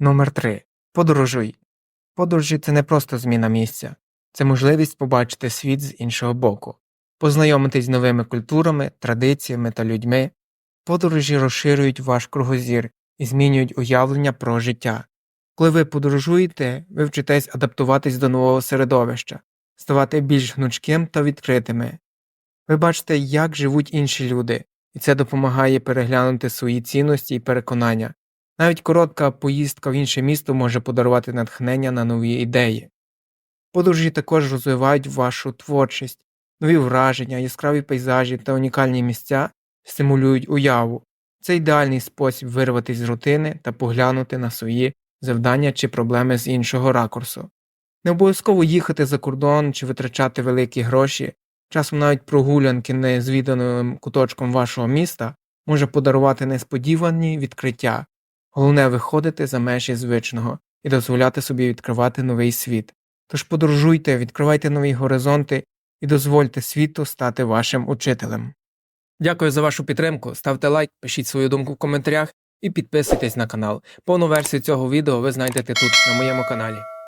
Номер 3. Подорожуй. Подорожі це не просто зміна місця, це можливість побачити світ з іншого боку, познайомитись з новими культурами, традиціями та людьми. Подорожі розширюють ваш кругозір і змінюють уявлення про життя. Коли ви подорожуєте, ви вчитесь адаптуватись до нового середовища, ставати більш гнучким та відкритими. Ви бачите, як живуть інші люди, і це допомагає переглянути свої цінності і переконання. Навіть коротка поїздка в інше місто може подарувати натхнення на нові ідеї. Подорожі також розвивають вашу творчість, нові враження, яскраві пейзажі та унікальні місця стимулюють уяву. Це ідеальний спосіб вирватися з рутини та поглянути на свої завдання чи проблеми з іншого ракурсу. Не обов'язково їхати за кордон чи витрачати великі гроші, часом навіть прогулянки незвіданим куточком вашого міста може подарувати несподівані відкриття. Головне виходити за межі звичного і дозволяти собі відкривати новий світ. Тож подорожуйте, відкривайте нові горизонти і дозвольте світу стати вашим учителем. Дякую за вашу підтримку. Ставте лайк, пишіть свою думку в коментарях і підписуйтесь на канал. Повну версію цього відео ви знайдете тут, на моєму каналі.